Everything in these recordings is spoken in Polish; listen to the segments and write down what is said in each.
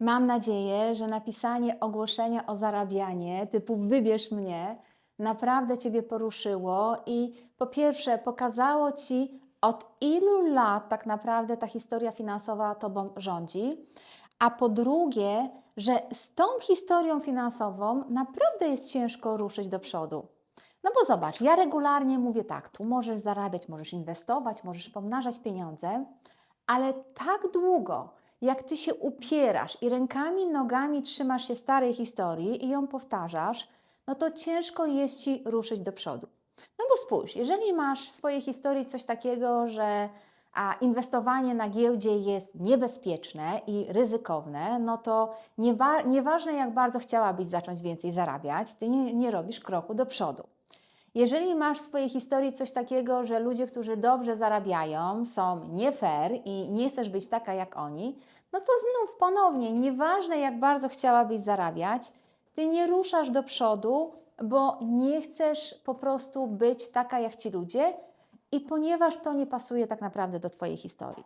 Mam nadzieję, że napisanie ogłoszenia o zarabianie typu wybierz mnie naprawdę Ciebie poruszyło i po pierwsze pokazało Ci, od ilu lat tak naprawdę ta historia finansowa Tobą rządzi, a po drugie, że z tą historią finansową naprawdę jest ciężko ruszyć do przodu. No bo zobacz, ja regularnie mówię tak, tu możesz zarabiać, możesz inwestować, możesz pomnażać pieniądze, ale tak długo, jak ty się upierasz i rękami, nogami trzymasz się starej historii i ją powtarzasz, no to ciężko jest ci ruszyć do przodu. No bo spójrz, jeżeli masz w swojej historii coś takiego, że a inwestowanie na giełdzie jest niebezpieczne i ryzykowne, no to nieważne jak bardzo chciałabyś zacząć więcej zarabiać, ty nie, nie robisz kroku do przodu. Jeżeli masz w swojej historii coś takiego, że ludzie, którzy dobrze zarabiają, są nie fair i nie chcesz być taka jak oni, no to znów ponownie, nieważne jak bardzo chciałabyś zarabiać, ty nie ruszasz do przodu, bo nie chcesz po prostu być taka jak ci ludzie i ponieważ to nie pasuje tak naprawdę do Twojej historii.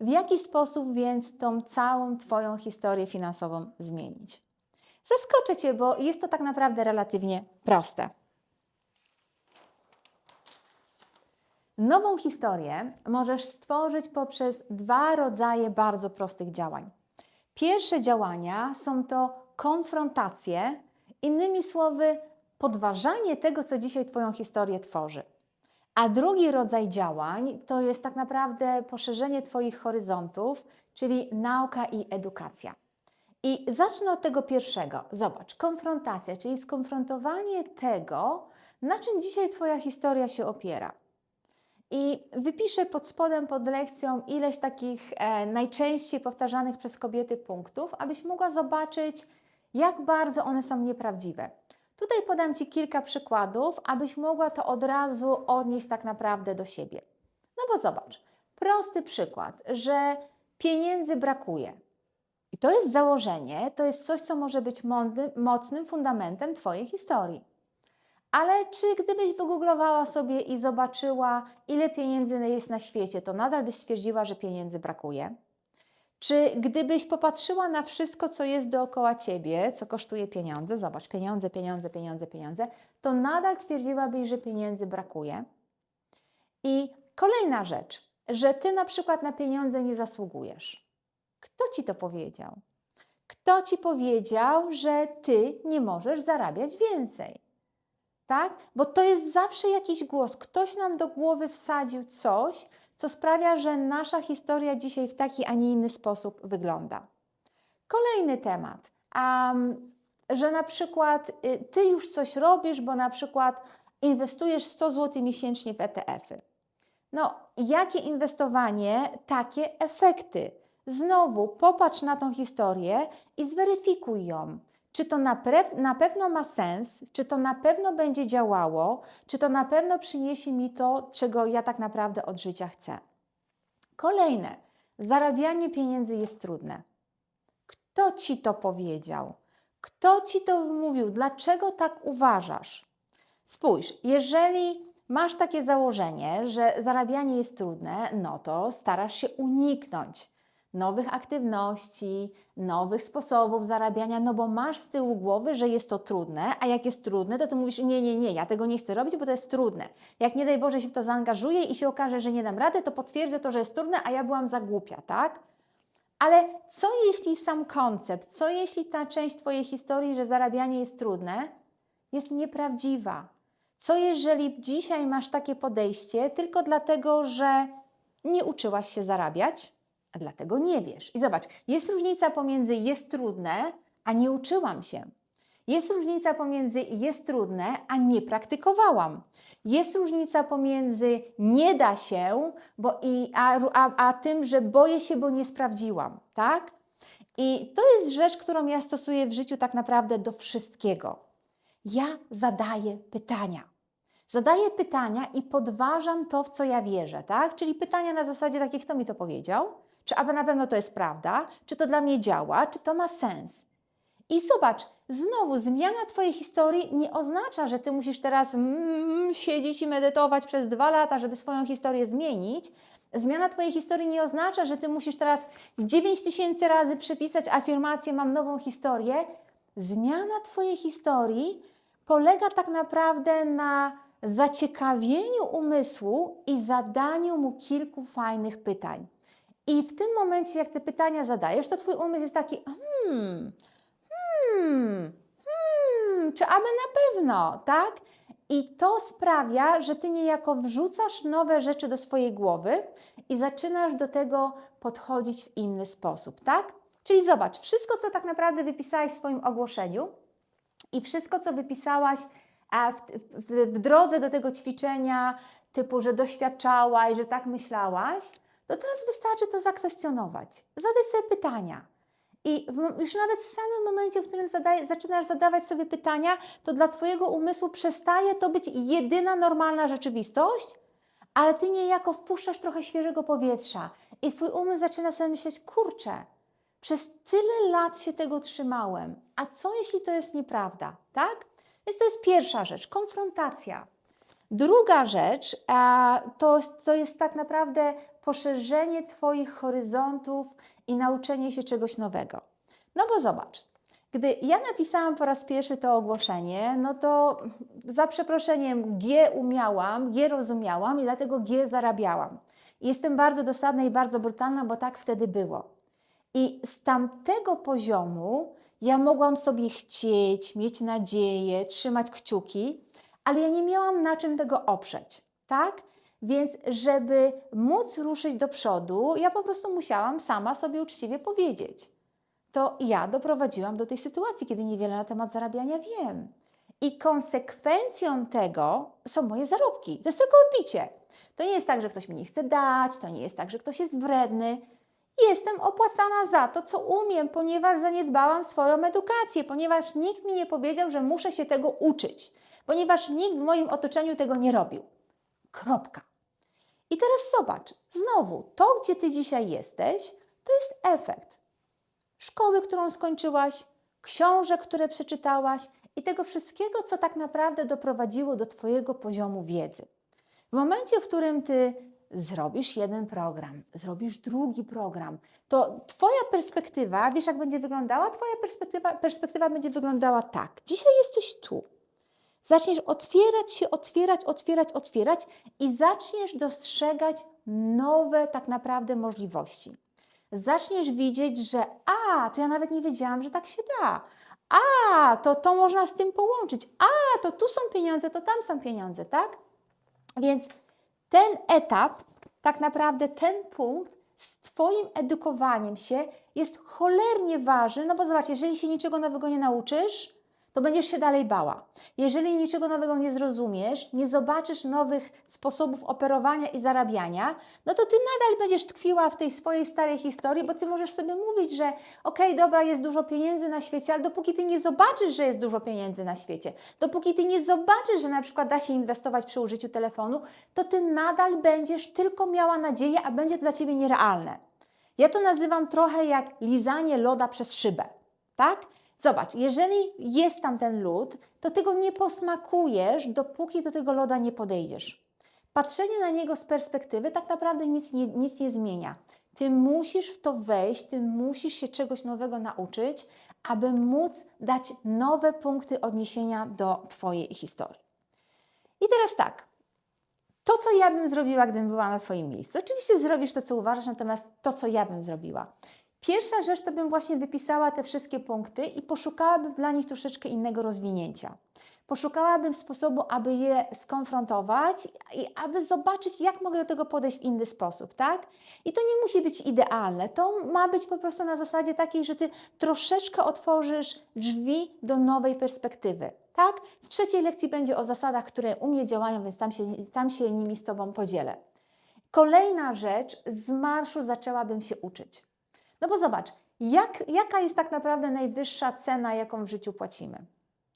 W jaki sposób więc tą całą Twoją historię finansową zmienić? Zaskoczę Cię, bo jest to tak naprawdę relatywnie proste. Nową historię możesz stworzyć poprzez dwa rodzaje bardzo prostych działań. Pierwsze działania są to konfrontacje, innymi słowy, podważanie tego, co dzisiaj Twoją historię tworzy. A drugi rodzaj działań to jest tak naprawdę poszerzenie Twoich horyzontów, czyli nauka i edukacja. I zacznę od tego pierwszego. Zobacz, konfrontacja, czyli skonfrontowanie tego, na czym dzisiaj Twoja historia się opiera. I wypiszę pod spodem, pod lekcją ileś takich e, najczęściej powtarzanych przez kobiety punktów, abyś mogła zobaczyć, jak bardzo one są nieprawdziwe. Tutaj podam Ci kilka przykładów, abyś mogła to od razu odnieść tak naprawdę do siebie. No bo zobacz, prosty przykład, że pieniędzy brakuje. I to jest założenie, to jest coś, co może być mądrym, mocnym fundamentem Twojej historii. Ale czy gdybyś wygooglowała sobie i zobaczyła, ile pieniędzy jest na świecie, to nadal byś stwierdziła, że pieniędzy brakuje? Czy gdybyś popatrzyła na wszystko, co jest dookoła ciebie, co kosztuje pieniądze, zobacz, pieniądze, pieniądze, pieniądze, pieniądze, to nadal twierdziłabyś, że pieniędzy brakuje? I kolejna rzecz, że ty na przykład na pieniądze nie zasługujesz. Kto ci to powiedział? Kto ci powiedział, że ty nie możesz zarabiać więcej? Tak? Bo to jest zawsze jakiś głos. Ktoś nam do głowy wsadził coś, co sprawia, że nasza historia dzisiaj w taki, a nie inny sposób wygląda. Kolejny temat, um, że na przykład y, ty już coś robisz, bo na przykład inwestujesz 100 zł miesięcznie w ETF-y. No, jakie inwestowanie, takie efekty. Znowu popatrz na tą historię i zweryfikuj ją. Czy to na, na, pewno ma sens, czy to na pewno będzie działało, czy to na pewno przyniesie mi to, czego ja tak naprawdę od życia chcę. Kolejne, zarabianie pieniędzy jest trudne. Kto ci to powiedział? Kto ci to mówił? Dlaczego tak uważasz? Spójrz, jeżeli masz takie założenie, że zarabianie jest trudne, no to starasz się uniknąć nowych aktywności, nowych sposobów zarabiania, no bo masz z tyłu głowy, że jest to trudne, a jak jest trudne, to ty mówisz, nie, nie, nie, ja tego nie chcę robić, bo to jest trudne. Jak nie daj Boże się w to zaangażuję i się okaże, że nie dam rady, to potwierdzę to, że jest trudne, a ja byłam za głupia, tak? Ale co jeśli sam koncept, co jeśli ta część Twojej historii, że zarabianie jest trudne, jest nieprawdziwa? Co jeżeli dzisiaj masz takie podejście tylko dlatego, że nie uczyłaś się zarabiać? A dlatego nie wiesz. I zobacz, jest różnica pomiędzy jest trudne, a nie uczyłam się. Jest różnica pomiędzy jest trudne, a nie praktykowałam. Jest różnica pomiędzy nie da się, bo i, a, a, a tym, że boję się, bo nie sprawdziłam, tak? I to jest rzecz, którą ja stosuję w życiu tak naprawdę do wszystkiego. Ja zadaję pytania. Zadaję pytania i podważam to, w co ja wierzę, tak? Czyli pytania na zasadzie takiej, kto mi to powiedział, czy aby na pewno to jest prawda, czy to dla mnie działa, czy to ma sens. I zobacz, znowu zmiana Twojej historii nie oznacza, że Ty musisz teraz mm, siedzieć i medytować przez dwa lata, żeby swoją historię zmienić, Zmiana Twojej historii nie oznacza, że Ty musisz teraz 9 tysięcy razy przepisać afirmację, mam nową historię. Zmiana Twojej historii polega tak naprawdę na zaciekawieniu umysłu i zadaniu mu kilku fajnych pytań. I w tym momencie, jak te pytania zadajesz, to Twój umysł jest taki, hmm, hmm, hmm, czy aby na pewno, tak? I to sprawia, że ty niejako wrzucasz nowe rzeczy do swojej głowy i zaczynasz do tego podchodzić w inny sposób, tak? Czyli zobacz, wszystko, co tak naprawdę wypisałaś w swoim ogłoszeniu i wszystko, co wypisałaś w, w, w drodze do tego ćwiczenia, typu, że doświadczałaś, że tak myślałaś, to teraz wystarczy to zakwestionować. Zadać sobie pytania. I w, już nawet w samym momencie, w którym zaczynasz zadawać sobie pytania, to dla Twojego umysłu przestaje to być jedyna normalna rzeczywistość, ale Ty niejako wpuszczasz trochę świeżego powietrza i Twój umysł zaczyna sobie myśleć, kurczę, przez tyle lat się tego trzymałem, a co jeśli to jest nieprawda, tak? Więc to jest pierwsza rzecz, konfrontacja. Druga rzecz to, to jest tak naprawdę poszerzenie Twoich horyzontów i nauczenie się czegoś nowego. No bo zobacz, gdy ja napisałam po raz pierwszy to ogłoszenie, no to za przeproszeniem G umiałam, G rozumiałam i dlatego G zarabiałam. Jestem bardzo dosadna i bardzo brutalna, bo tak wtedy było. I z tamtego poziomu ja mogłam sobie chcieć, mieć nadzieję, trzymać kciuki, ale ja nie miałam na czym tego oprzeć, tak? Więc, żeby móc ruszyć do przodu, ja po prostu musiałam sama sobie uczciwie powiedzieć. To ja doprowadziłam do tej sytuacji, kiedy niewiele na temat zarabiania wiem. I konsekwencją tego są moje zarobki. To jest tylko odbicie. To nie jest tak, że ktoś mi nie chce dać, to nie jest tak, że ktoś jest wredny. Jestem opłacana za to, co umiem, ponieważ zaniedbałam swoją edukację, ponieważ nikt mi nie powiedział, że muszę się tego uczyć, ponieważ nikt w moim otoczeniu tego nie robił. Kropka. I teraz zobacz, znowu, to, gdzie ty dzisiaj jesteś, to jest efekt szkoły, którą skończyłaś, książek, które przeczytałaś i tego wszystkiego, co tak naprawdę doprowadziło do Twojego poziomu wiedzy. W momencie, w którym ty zrobisz jeden program, zrobisz drugi program, to Twoja perspektywa, wiesz, jak będzie wyglądała? Twoja perspektywa, perspektywa będzie wyglądała tak. Dzisiaj jesteś tu. Zaczniesz otwierać się, otwierać, otwierać, otwierać i zaczniesz dostrzegać nowe tak naprawdę możliwości. Zaczniesz widzieć, że a, to ja nawet nie wiedziałam, że tak się da. A, to to można z tym połączyć. A, to tu są pieniądze, to tam są pieniądze, tak? Więc ten etap, tak naprawdę ten punkt z Twoim edukowaniem się jest cholernie ważny, no bo zobacz, jeżeli się niczego nowego nie nauczysz, to będziesz się dalej bała. Jeżeli niczego nowego nie zrozumiesz, nie zobaczysz nowych sposobów operowania i zarabiania, no to ty nadal będziesz tkwiła w tej swojej starej historii, bo ty możesz sobie mówić, że okej, okay, dobra, jest dużo pieniędzy na świecie, ale dopóki ty nie zobaczysz, że jest dużo pieniędzy na świecie, dopóki ty nie zobaczysz, że na przykład da się inwestować przy użyciu telefonu, to ty nadal będziesz tylko miała nadzieję, a będzie dla ciebie nierealne. Ja to nazywam trochę jak lizanie loda przez szybę, tak? Zobacz, jeżeli jest tam ten lód, to tego nie posmakujesz, dopóki do tego loda nie podejdziesz. Patrzenie na niego z perspektywy tak naprawdę nic nie, nic nie zmienia. Ty musisz w to wejść, ty musisz się czegoś nowego nauczyć, aby móc dać nowe punkty odniesienia do Twojej historii. I teraz tak. To, co ja bym zrobiła, gdybym była na Twoim miejscu. Oczywiście zrobisz to, co uważasz, natomiast to, co ja bym zrobiła. Pierwsza rzecz to bym właśnie wypisała te wszystkie punkty i poszukałabym dla nich troszeczkę innego rozwinięcia. Poszukałabym sposobu, aby je skonfrontować i aby zobaczyć, jak mogę do tego podejść w inny sposób, tak? I to nie musi być idealne. To ma być po prostu na zasadzie takiej, że ty troszeczkę otworzysz drzwi do nowej perspektywy, tak? W trzeciej lekcji będzie o zasadach, które u mnie działają, więc tam się, tam się nimi z Tobą podzielę. Kolejna rzecz, z marszu zaczęłabym się uczyć. No bo zobacz, jak, jaka jest tak naprawdę najwyższa cena, jaką w życiu płacimy?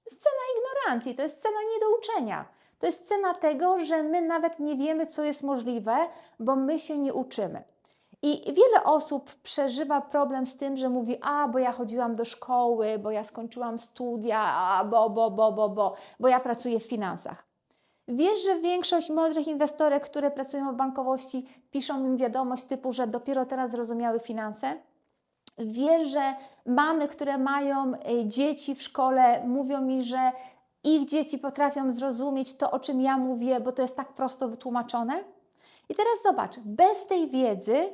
To jest cena ignorancji, to jest cena niedouczenia. To jest cena tego, że my nawet nie wiemy, co jest możliwe, bo my się nie uczymy. I wiele osób przeżywa problem z tym, że mówi: A, bo ja chodziłam do szkoły, bo ja skończyłam studia, a, bo, bo, bo, bo, bo, bo ja pracuję w finansach. Wiesz, że większość mądrych inwestorek, które pracują w bankowości, piszą im wiadomość typu, że dopiero teraz zrozumiały finanse? Wiesz, że mamy, które mają y, dzieci w szkole, mówią mi, że ich dzieci potrafią zrozumieć to, o czym ja mówię, bo to jest tak prosto wytłumaczone? I teraz zobacz, bez tej wiedzy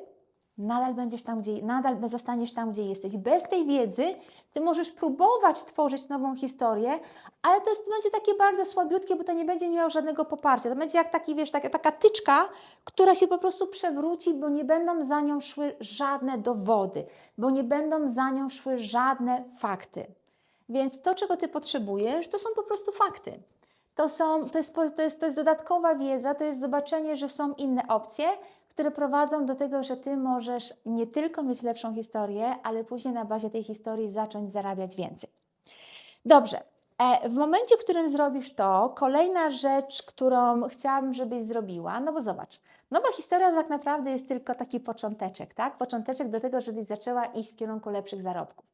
nadal będziesz tam, gdzie, nadal zostaniesz tam, gdzie jesteś. Bez tej wiedzy ty możesz próbować tworzyć nową historię, ale to jest, będzie takie bardzo słabiutkie, bo to nie będzie miało żadnego poparcia. To będzie jak taki, wiesz, taka, taka tyczka, która się po prostu przewróci, bo nie będą za nią szły żadne dowody, bo nie będą za nią szły żadne fakty. Więc to, czego ty potrzebujesz, to są po prostu fakty. To, są, to, jest, to, jest, to jest dodatkowa wiedza, to jest zobaczenie, że są inne opcje, które prowadzą do tego, że ty możesz nie tylko mieć lepszą historię, ale później na bazie tej historii zacząć zarabiać więcej. Dobrze. E, W momencie, w którym zrobisz to, kolejna rzecz, którą chciałabym, żebyś zrobiła, no bo zobacz, nowa historia tak naprawdę jest tylko taki począteczek, tak? Począteczek do tego, żebyś zaczęła iść w kierunku lepszych zarobków.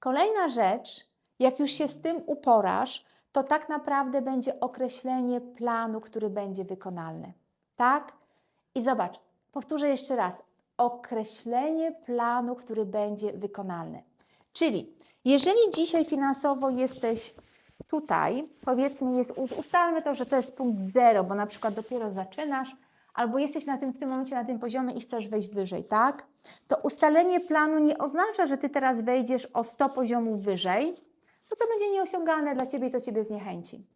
Kolejna rzecz, jak już się z tym uporasz, to tak naprawdę będzie określenie planu, który będzie wykonalny. Tak? I zobacz, powtórzę jeszcze raz. Określenie planu, który będzie wykonalny. Czyli jeżeli dzisiaj finansowo jesteś tutaj, powiedzmy, jest, us- ustalmy to, że to jest punkt zero, bo na przykład dopiero zaczynasz, albo jesteś na tym, w tym momencie na tym poziomie i chcesz wejść wyżej, tak? To ustalenie planu nie oznacza, że ty teraz wejdziesz o 100 poziomów wyżej, bo to będzie nieosiągalne dla ciebie i to ciebie zniechęci.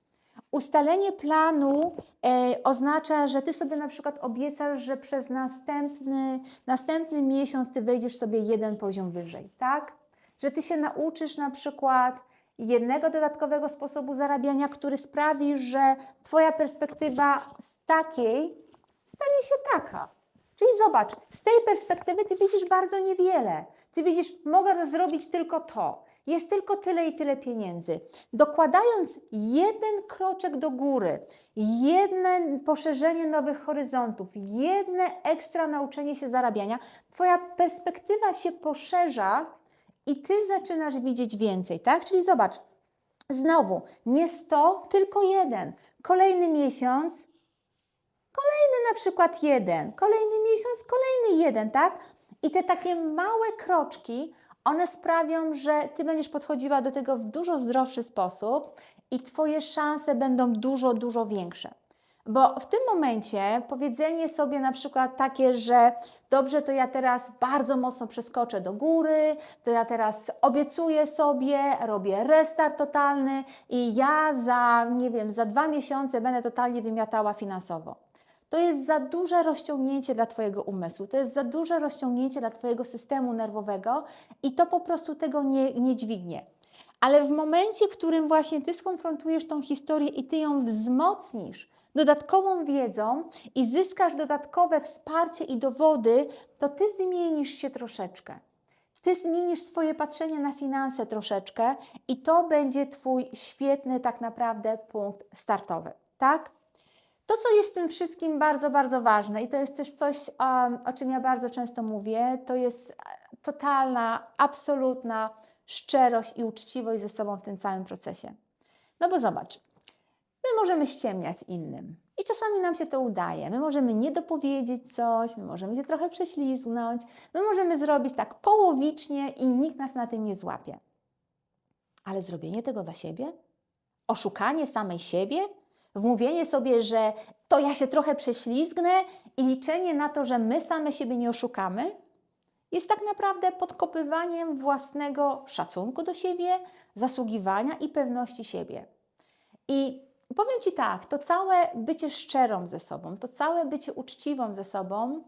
Ustalenie planu e, oznacza, że ty sobie na przykład obiecasz, że przez następny, następny miesiąc ty wejdziesz sobie jeden poziom wyżej, tak? Że ty się nauczysz na przykład jednego dodatkowego sposobu zarabiania, który sprawi, że twoja perspektywa z takiej stanie się taka. Czyli zobacz, z tej perspektywy ty widzisz bardzo niewiele. Ty widzisz, mogę zrobić tylko to. Jest tylko tyle i tyle pieniędzy. Dokładając jeden kroczek do góry, jedne poszerzenie nowych horyzontów, jedne ekstra nauczenie się zarabiania, Twoja perspektywa się poszerza i Ty zaczynasz widzieć więcej, tak? Czyli zobacz, znowu, nie 100, tylko jeden. Kolejny miesiąc, kolejny na przykład jeden, kolejny miesiąc, kolejny jeden, tak? I te takie małe kroczki, one sprawią, że Ty będziesz podchodziła do tego w dużo zdrowszy sposób i Twoje szanse będą dużo, dużo większe. Bo w tym momencie powiedzenie sobie na przykład takie, że dobrze, to ja teraz bardzo mocno przeskoczę do góry, to ja teraz obiecuję sobie, robię restart totalny i ja za, nie wiem, za dwa miesiące będę totalnie wymiatała finansowo. To jest za duże rozciągnięcie dla Twojego umysłu, to jest za duże rozciągnięcie dla Twojego systemu nerwowego i to po prostu tego nie, nie dźwignie. Ale w momencie, w którym właśnie Ty skonfrontujesz tą historię i Ty ją wzmocnisz dodatkową wiedzą i zyskasz dodatkowe wsparcie i dowody, to Ty zmienisz się troszeczkę. Ty zmienisz swoje patrzenie na finanse troszeczkę i to będzie Twój świetny tak naprawdę punkt startowy, tak? To, co jest w tym wszystkim bardzo, bardzo ważne i to jest też coś, o czym ja bardzo często mówię, to jest e, totalna, absolutna szczerość i uczciwość ze sobą w tym całym procesie. No bo zobacz, my możemy ściemniać innym i czasami nam się to udaje. My możemy nie dopowiedzieć coś, my możemy się trochę prześlizgnąć, my możemy zrobić tak połowicznie i nikt nas na tym nie złapie. Ale zrobienie tego dla siebie? Oszukanie samej siebie? Wmówienie sobie, że to ja się trochę prześlizgnę i liczenie na to, że my same siebie nie oszukamy, jest tak naprawdę podkopywaniem własnego szacunku do siebie, zasługiwania i pewności siebie. I powiem Ci tak, to całe bycie szczerą ze sobą, to całe bycie uczciwą ze sobą,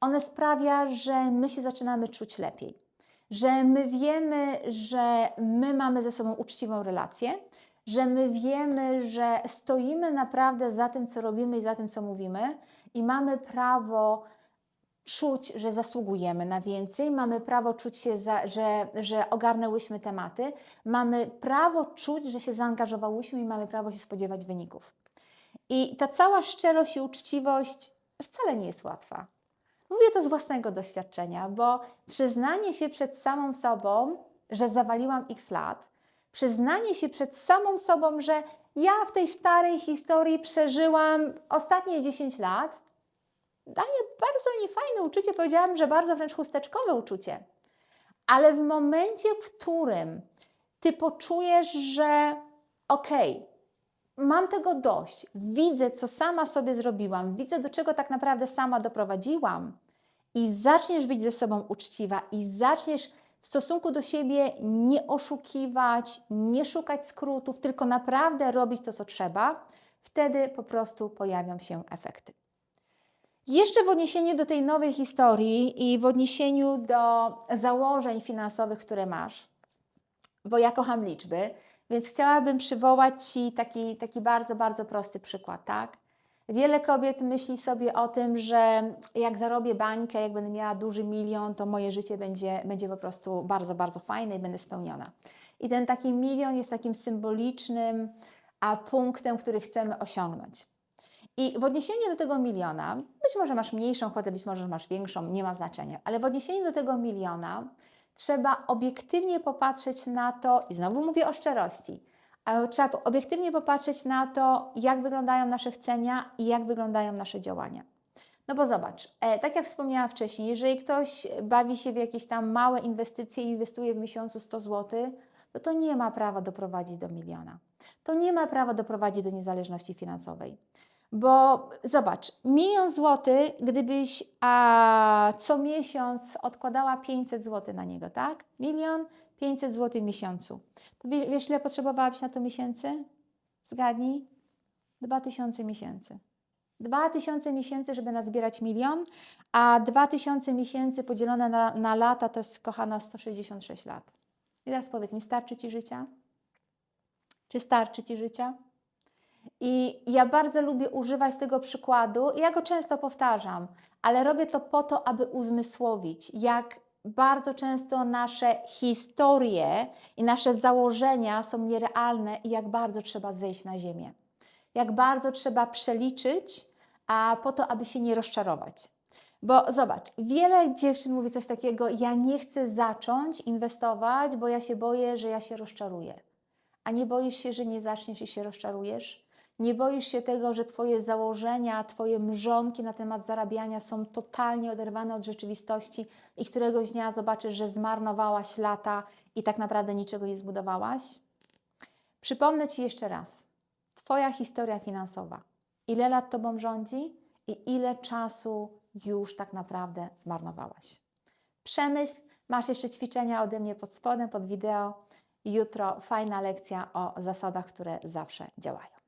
one sprawia, że my się zaczynamy czuć lepiej. Że my wiemy, że my mamy ze sobą uczciwą relację, że my wiemy, że stoimy naprawdę za tym, co robimy i za tym, co mówimy, i mamy prawo czuć, że zasługujemy na więcej, mamy prawo czuć się, za, że, że ogarnęłyśmy tematy, mamy prawo czuć, że się zaangażowałyśmy i mamy prawo się spodziewać wyników. I ta cała szczerość i uczciwość wcale nie jest łatwa. Mówię to z własnego doświadczenia, bo przyznanie się przed samą sobą, że zawaliłam x lat, Przyznanie się przed samą sobą, że ja w tej starej historii przeżyłam ostatnie 10 lat, daje bardzo niefajne uczucie, powiedziałam, że bardzo wręcz chusteczkowe uczucie. Ale w momencie, w którym ty poczujesz, że okej, mam tego dość, widzę, co sama sobie zrobiłam, widzę, do czego tak naprawdę sama doprowadziłam, i zaczniesz być ze sobą uczciwa, i zaczniesz w stosunku do siebie nie oszukiwać, nie szukać skrótów, tylko naprawdę robić to, co trzeba, wtedy po prostu pojawią się efekty. Jeszcze w odniesieniu do tej nowej historii i w odniesieniu do założeń finansowych, które masz, bo ja kocham liczby, więc chciałabym przywołać Ci taki, taki bardzo, bardzo prosty przykład, tak? Wiele kobiet myśli sobie o tym, że jak zarobię bańkę, jak będę miała duży milion, to moje życie będzie, będzie po prostu bardzo, bardzo fajne i będę spełniona. I ten taki milion jest takim symbolicznym a punktem, który chcemy osiągnąć. I w odniesieniu do tego miliona, być może masz mniejszą kwotę, być może masz większą, nie ma znaczenia, ale w odniesieniu do tego miliona trzeba obiektywnie popatrzeć na to, i znowu mówię o szczerości, trzeba obiektywnie popatrzeć na to, jak wyglądają nasze chcenia i jak wyglądają nasze działania. No bo zobacz, e, tak jak wspomniałam wcześniej, jeżeli ktoś bawi się w jakieś tam małe inwestycje i inwestuje w miesiącu 100 zł, no to nie ma prawa doprowadzić do miliona. To nie ma prawa doprowadzić do niezależności finansowej. Bo zobacz, milion złotych, gdybyś a, co miesiąc odkładała 500 zł na niego, tak? Milion 500 zł w miesiącu. To wie- wiesz, ile potrzebowałabyś na to miesięcy? Zgadnij. 2000 miesięcy. 2000 miesięcy, żeby nazbierać milion, a 2000 miesięcy podzielone na, na lata to jest, kochana, 166 lat. I teraz powiedz mi, starczy Ci życia? Czy starczy Ci życia? I ja bardzo lubię używać tego przykładu, ja go często powtarzam, ale robię to po to, aby uzmysłowić, jak bardzo często nasze historie i nasze założenia są nierealne i jak bardzo trzeba zejść na ziemię. Jak bardzo trzeba przeliczyć, a po to, aby się nie rozczarować. Bo zobacz, wiele dziewczyn mówi coś takiego: Ja nie chcę zacząć inwestować, bo ja się boję, że ja się rozczaruję. A nie boisz się, że nie zaczniesz i się rozczarujesz? Nie boisz się tego, że Twoje założenia, Twoje mrzonki na temat zarabiania są totalnie oderwane od rzeczywistości i któregoś dnia zobaczysz, że zmarnowałaś lata i tak naprawdę niczego nie zbudowałaś? Przypomnę Ci jeszcze raz. Twoja historia finansowa. Ile lat Tobą rządzi i ile czasu już tak naprawdę zmarnowałaś. Przemyśl, masz jeszcze ćwiczenia ode mnie pod spodem, pod wideo. Jutro fajna lekcja o zasadach, które zawsze działają.